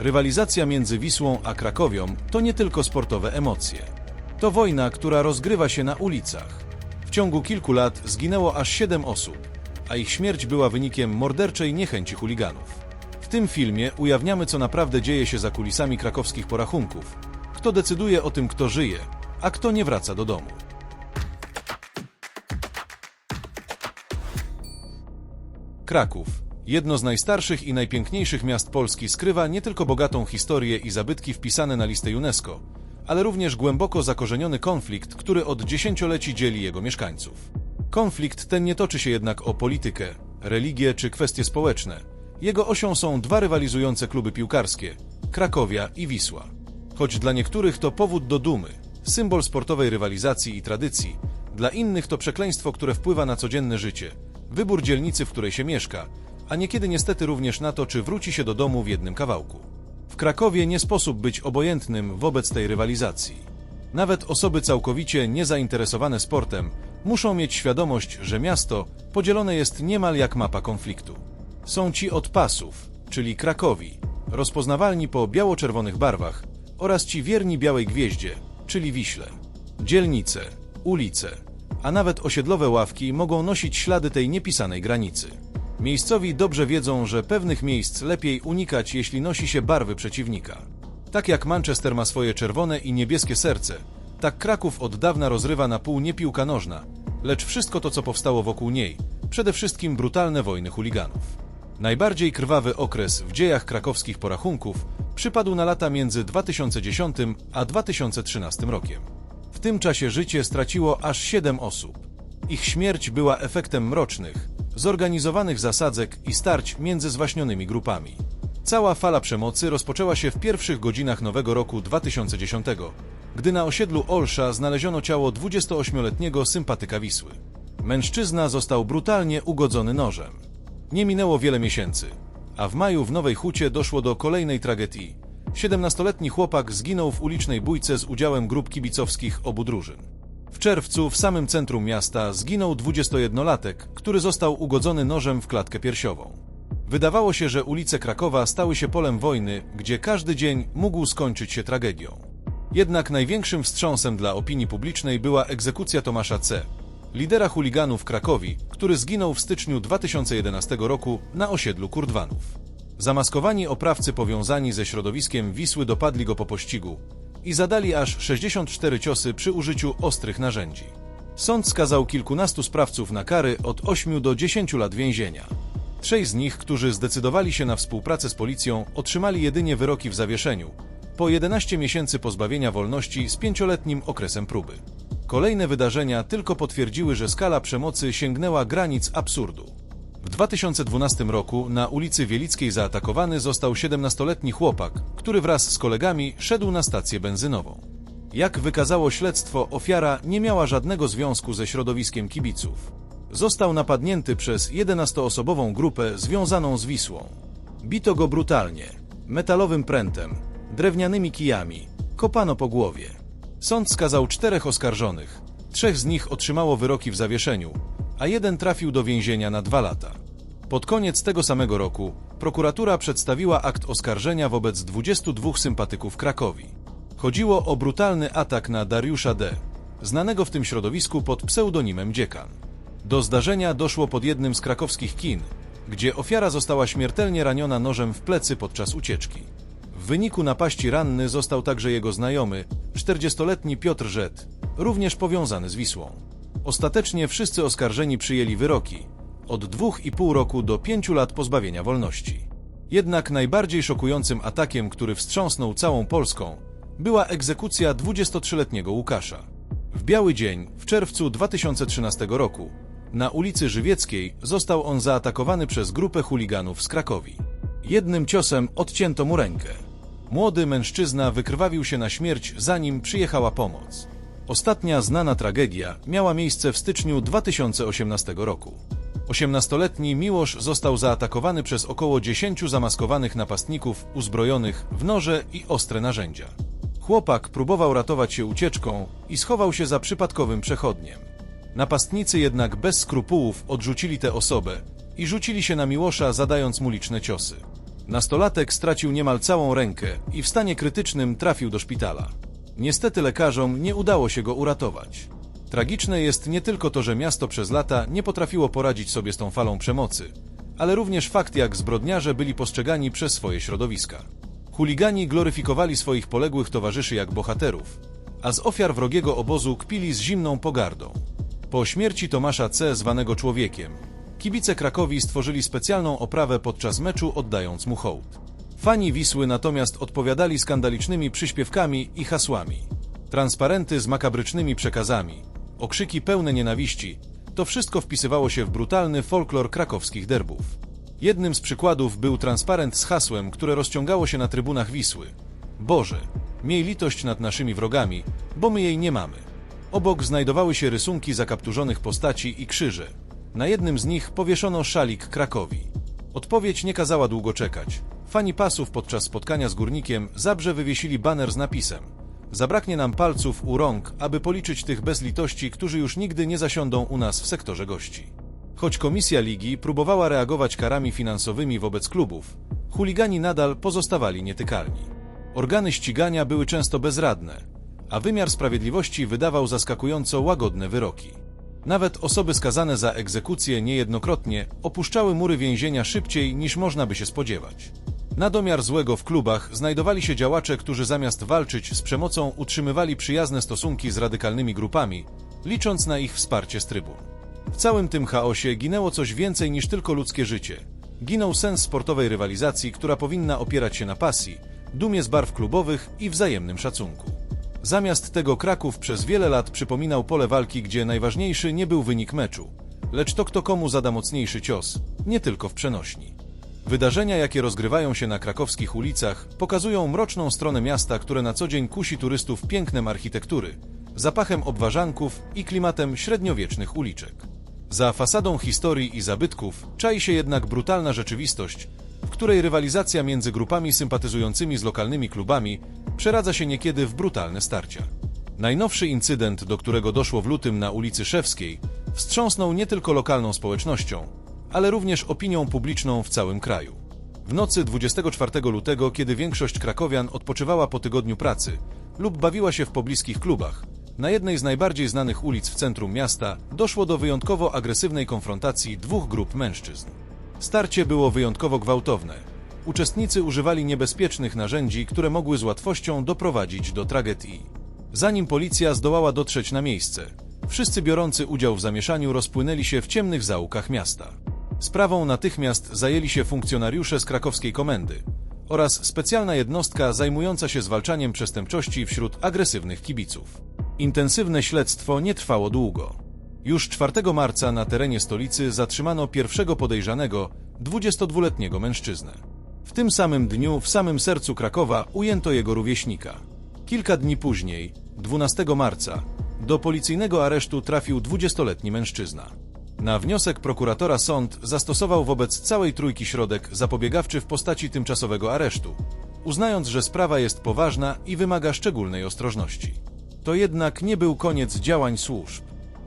Rywalizacja między Wisłą a Krakowią to nie tylko sportowe emocje. To wojna, która rozgrywa się na ulicach. W ciągu kilku lat zginęło aż 7 osób, a ich śmierć była wynikiem morderczej niechęci chuliganów. W tym filmie ujawniamy, co naprawdę dzieje się za kulisami krakowskich porachunków, kto decyduje o tym, kto żyje, a kto nie wraca do domu. Kraków, jedno z najstarszych i najpiękniejszych miast Polski, skrywa nie tylko bogatą historię i zabytki wpisane na listę UNESCO, ale również głęboko zakorzeniony konflikt, który od dziesięcioleci dzieli jego mieszkańców. Konflikt ten nie toczy się jednak o politykę, religię czy kwestie społeczne. Jego osią są dwa rywalizujące kluby piłkarskie Krakowia i Wisła. Choć dla niektórych to powód do dumy, symbol sportowej rywalizacji i tradycji, dla innych to przekleństwo, które wpływa na codzienne życie, wybór dzielnicy, w której się mieszka, a niekiedy niestety również na to, czy wróci się do domu w jednym kawałku. W Krakowie nie sposób być obojętnym wobec tej rywalizacji. Nawet osoby całkowicie niezainteresowane sportem muszą mieć świadomość, że miasto podzielone jest niemal jak mapa konfliktu. Są ci od pasów, czyli Krakowi, rozpoznawalni po biało-czerwonych barwach, oraz ci wierni Białej Gwieździe, czyli Wiśle. Dzielnice, ulice, a nawet osiedlowe ławki mogą nosić ślady tej niepisanej granicy. Miejscowi dobrze wiedzą, że pewnych miejsc lepiej unikać, jeśli nosi się barwy przeciwnika. Tak jak Manchester ma swoje czerwone i niebieskie serce, tak Kraków od dawna rozrywa na pół nie piłka nożna, lecz wszystko to, co powstało wokół niej, przede wszystkim brutalne wojny chuliganów. Najbardziej krwawy okres w dziejach krakowskich porachunków przypadł na lata między 2010 a 2013 rokiem. W tym czasie życie straciło aż 7 osób. Ich śmierć była efektem mrocznych, zorganizowanych zasadzek i starć między zwaśnionymi grupami. Cała fala przemocy rozpoczęła się w pierwszych godzinach nowego roku 2010, gdy na osiedlu Olsza znaleziono ciało 28-letniego sympatyka Wisły. Mężczyzna został brutalnie ugodzony nożem. Nie minęło wiele miesięcy, a w maju w Nowej Hucie doszło do kolejnej tragedii. 17-letni chłopak zginął w ulicznej bójce z udziałem grup kibicowskich obu drużyn. W czerwcu w samym centrum miasta zginął 21-latek, który został ugodzony nożem w klatkę piersiową. Wydawało się, że ulice Krakowa stały się polem wojny, gdzie każdy dzień mógł skończyć się tragedią. Jednak największym wstrząsem dla opinii publicznej była egzekucja Tomasza C., lidera chuliganów Krakowi, który zginął w styczniu 2011 roku na osiedlu Kurdwanów. Zamaskowani oprawcy powiązani ze środowiskiem Wisły dopadli go po pościgu i zadali aż 64 ciosy przy użyciu ostrych narzędzi. Sąd skazał kilkunastu sprawców na kary od 8 do 10 lat więzienia. Trzej z nich, którzy zdecydowali się na współpracę z policją, otrzymali jedynie wyroki w zawieszeniu, po 11 miesięcy pozbawienia wolności z pięcioletnim okresem próby. Kolejne wydarzenia tylko potwierdziły, że skala przemocy sięgnęła granic absurdu. W 2012 roku na ulicy Wielickiej zaatakowany został 17-letni chłopak, który wraz z kolegami szedł na stację benzynową. Jak wykazało śledztwo, ofiara nie miała żadnego związku ze środowiskiem kibiców. Został napadnięty przez 11-osobową grupę związaną z Wisłą. Bito go brutalnie, metalowym prętem, drewnianymi kijami, kopano po głowie. Sąd skazał czterech oskarżonych. Trzech z nich otrzymało wyroki w zawieszeniu, a jeden trafił do więzienia na dwa lata. Pod koniec tego samego roku prokuratura przedstawiła akt oskarżenia wobec 22 sympatyków Krakowi. Chodziło o brutalny atak na Dariusza D., znanego w tym środowisku pod pseudonimem Dziekan. Do zdarzenia doszło pod jednym z krakowskich kin, gdzie ofiara została śmiertelnie raniona nożem w plecy podczas ucieczki. W wyniku napaści ranny został także jego znajomy, 40-letni Piotr Żet, również powiązany z Wisłą. Ostatecznie wszyscy oskarżeni przyjęli wyroki od 2,5 roku do 5 lat pozbawienia wolności. Jednak najbardziej szokującym atakiem, który wstrząsnął całą Polską, była egzekucja 23-letniego Łukasza. W biały dzień, w czerwcu 2013 roku, na ulicy Żywieckiej został on zaatakowany przez grupę chuliganów z Krakowi. Jednym ciosem odcięto mu rękę. Młody mężczyzna wykrwawił się na śmierć, zanim przyjechała pomoc. Ostatnia znana tragedia miała miejsce w styczniu 2018 roku. 18-letni Miłosz został zaatakowany przez około 10 zamaskowanych napastników uzbrojonych w noże i ostre narzędzia. Chłopak próbował ratować się ucieczką i schował się za przypadkowym przechodniem. Napastnicy jednak bez skrupułów odrzucili tę osobę i rzucili się na Miłosza, zadając mu liczne ciosy. Nastolatek stracił niemal całą rękę i w stanie krytycznym trafił do szpitala. Niestety lekarzom nie udało się go uratować. Tragiczne jest nie tylko to, że miasto przez lata nie potrafiło poradzić sobie z tą falą przemocy, ale również fakt, jak zbrodniarze byli postrzegani przez swoje środowiska. Chuligani gloryfikowali swoich poległych towarzyszy jak bohaterów, a z ofiar wrogiego obozu kpili z zimną pogardą. Po śmierci Tomasza C., zwanego człowiekiem, kibice Krakowi stworzyli specjalną oprawę podczas meczu, oddając mu hołd. Fani Wisły natomiast odpowiadali skandalicznymi przyśpiewkami i hasłami. Transparenty z makabrycznymi przekazami, okrzyki pełne nienawiści, to wszystko wpisywało się w brutalny folklor krakowskich derbów. Jednym z przykładów był transparent z hasłem, które rozciągało się na trybunach Wisły. Boże, miej litość nad naszymi wrogami, bo my jej nie mamy. Obok znajdowały się rysunki zakapturzonych postaci i krzyże. Na jednym z nich powieszono szalik Krakowi. Odpowiedź nie kazała długo czekać. Fani pasów podczas spotkania z górnikiem Zabrze wywiesili baner z napisem Zabraknie nam palców u rąk, aby policzyć tych bez litości, którzy już nigdy nie zasiądą u nas w sektorze gości. Choć komisja ligi próbowała reagować karami finansowymi wobec klubów, chuligani nadal pozostawali nietykalni. Organy ścigania były często bezradne, a wymiar sprawiedliwości wydawał zaskakująco łagodne wyroki. Nawet osoby skazane za egzekucję niejednokrotnie opuszczały mury więzienia szybciej niż można by się spodziewać. Na domiar złego w klubach znajdowali się działacze, którzy zamiast walczyć z przemocą utrzymywali przyjazne stosunki z radykalnymi grupami, licząc na ich wsparcie z trybun. W całym tym chaosie ginęło coś więcej niż tylko ludzkie życie. Ginął sens sportowej rywalizacji, która powinna opierać się na pasji, dumie z barw klubowych i wzajemnym szacunku. Zamiast tego Kraków przez wiele lat przypominał pole walki, gdzie najważniejszy nie był wynik meczu, lecz to kto komu zada mocniejszy cios, nie tylko w przenośni. Wydarzenia, jakie rozgrywają się na krakowskich ulicach, pokazują mroczną stronę miasta, które na co dzień kusi turystów pięknem architektury, zapachem obwarzanków i klimatem średniowiecznych uliczek. Za fasadą historii i zabytków czai się jednak brutalna rzeczywistość, w której rywalizacja między grupami sympatyzującymi z lokalnymi klubami przeradza się niekiedy w brutalne starcia. Najnowszy incydent, do którego doszło w lutym na ulicy Szewskiej, wstrząsnął nie tylko lokalną społecznością, ale również opinią publiczną w całym kraju. W nocy 24 lutego, kiedy większość krakowian odpoczywała po tygodniu pracy lub bawiła się w pobliskich klubach, na jednej z najbardziej znanych ulic w centrum miasta doszło do wyjątkowo agresywnej konfrontacji dwóch grup mężczyzn. Starcie było wyjątkowo gwałtowne. Uczestnicy używali niebezpiecznych narzędzi, które mogły z łatwością doprowadzić do tragedii. Zanim policja zdołała dotrzeć na miejsce, wszyscy biorący udział w zamieszaniu rozpłynęli się w ciemnych zaułkach miasta. Sprawą natychmiast zajęli się funkcjonariusze z krakowskiej komendy oraz specjalna jednostka zajmująca się zwalczaniem przestępczości wśród agresywnych kibiców. Intensywne śledztwo nie trwało długo. Już 4 marca na terenie stolicy zatrzymano pierwszego podejrzanego, 22-letniego mężczyznę. W tym samym dniu w samym sercu Krakowa ujęto jego rówieśnika. Kilka dni później, 12 marca, do policyjnego aresztu trafił 20-letni mężczyzna. Na wniosek prokuratora sąd zastosował wobec całej trójki środek zapobiegawczy w postaci tymczasowego aresztu, uznając, że sprawa jest poważna i wymaga szczególnej ostrożności. To jednak nie był koniec działań służb.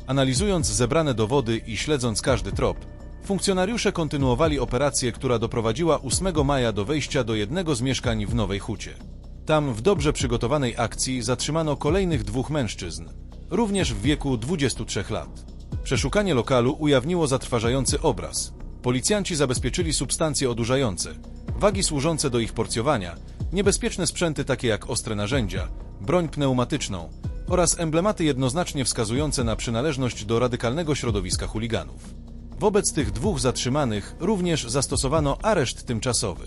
Analizując zebrane dowody i śledząc każdy trop, funkcjonariusze kontynuowali operację, która doprowadziła 8 maja do wejścia do jednego z mieszkań w Nowej Hucie. Tam w dobrze przygotowanej akcji zatrzymano kolejnych dwóch mężczyzn, również w wieku 23 lat. Przeszukanie lokalu ujawniło zatrważający obraz. Policjanci zabezpieczyli substancje odurzające, wagi służące do ich porcjowania, niebezpieczne sprzęty takie jak ostre narzędzia, broń pneumatyczną oraz emblematy jednoznacznie wskazujące na przynależność do radykalnego środowiska chuliganów. Wobec tych dwóch zatrzymanych również zastosowano areszt tymczasowy.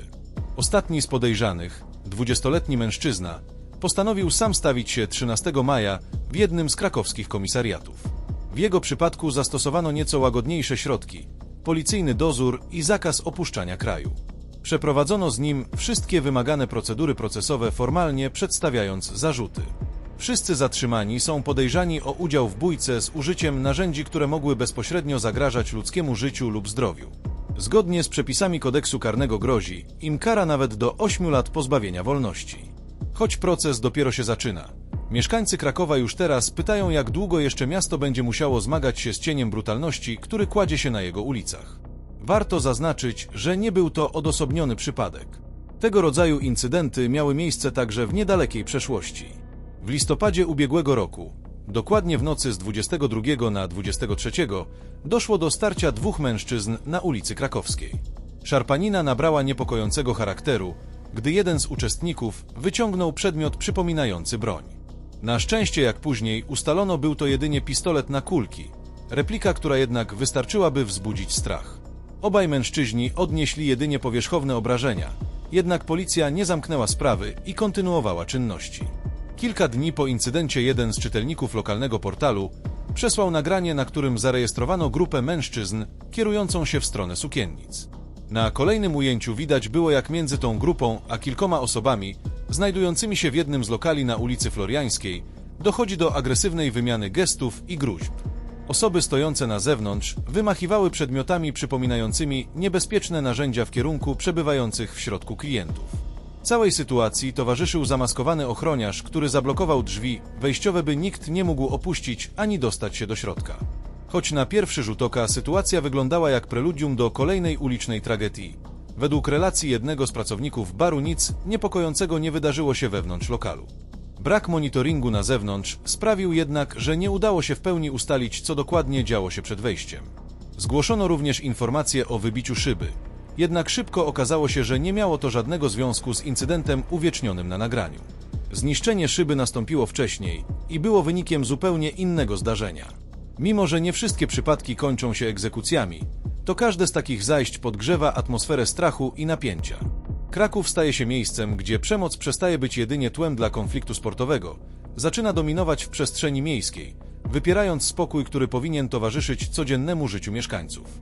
Ostatni z podejrzanych, 20-letni mężczyzna, postanowił sam stawić się 13 maja w jednym z krakowskich komisariatów. W jego przypadku zastosowano nieco łagodniejsze środki, policyjny dozór i zakaz opuszczania kraju. Przeprowadzono z nim wszystkie wymagane procedury procesowe formalnie przedstawiając zarzuty. Wszyscy zatrzymani są podejrzani o udział w bójce z użyciem narzędzi, które mogły bezpośrednio zagrażać ludzkiemu życiu lub zdrowiu. Zgodnie z przepisami kodeksu karnego grozi im kara nawet do 8 lat pozbawienia wolności. Choć proces dopiero się zaczyna. Mieszkańcy Krakowa już teraz pytają, jak długo jeszcze miasto będzie musiało zmagać się z cieniem brutalności, który kładzie się na jego ulicach. Warto zaznaczyć, że nie był to odosobniony przypadek. Tego rodzaju incydenty miały miejsce także w niedalekiej przeszłości. W listopadzie ubiegłego roku, dokładnie w nocy z 22 na 23, doszło do starcia dwóch mężczyzn na ulicy Krakowskiej. Szarpanina nabrała niepokojącego charakteru, gdy jeden z uczestników wyciągnął przedmiot przypominający broń. Na szczęście, jak później ustalono, był to jedynie pistolet na kulki, replika, która jednak wystarczyłaby wzbudzić strach. Obaj mężczyźni odnieśli jedynie powierzchowne obrażenia, jednak policja nie zamknęła sprawy i kontynuowała czynności. Kilka dni po incydencie jeden z czytelników lokalnego portalu przesłał nagranie, na którym zarejestrowano grupę mężczyzn kierującą się w stronę sukiennic. Na kolejnym ujęciu widać było, jak między tą grupą a kilkoma osobami znajdującymi się w jednym z lokali na ulicy Floriańskiej dochodzi do agresywnej wymiany gestów i gruźb. Osoby stojące na zewnątrz wymachiwały przedmiotami przypominającymi niebezpieczne narzędzia w kierunku przebywających w środku klientów. Całej sytuacji towarzyszył zamaskowany ochroniarz, który zablokował drzwi wejściowe, by nikt nie mógł opuścić ani dostać się do środka. Choć na pierwszy rzut oka sytuacja wyglądała jak preludium do kolejnej ulicznej tragedii. Według relacji jednego z pracowników baru nic niepokojącego nie wydarzyło się wewnątrz lokalu. Brak monitoringu na zewnątrz sprawił jednak, że nie udało się w pełni ustalić, co dokładnie działo się przed wejściem. Zgłoszono również informacje o wybiciu szyby, jednak szybko okazało się, że nie miało to żadnego związku z incydentem uwiecznionym na nagraniu. Zniszczenie szyby nastąpiło wcześniej i było wynikiem zupełnie innego zdarzenia. Mimo, że nie wszystkie przypadki kończą się egzekucjami, to każde z takich zajść podgrzewa atmosferę strachu i napięcia. Kraków staje się miejscem, gdzie przemoc przestaje być jedynie tłem dla konfliktu sportowego, zaczyna dominować w przestrzeni miejskiej, wypierając spokój, który powinien towarzyszyć codziennemu życiu mieszkańców.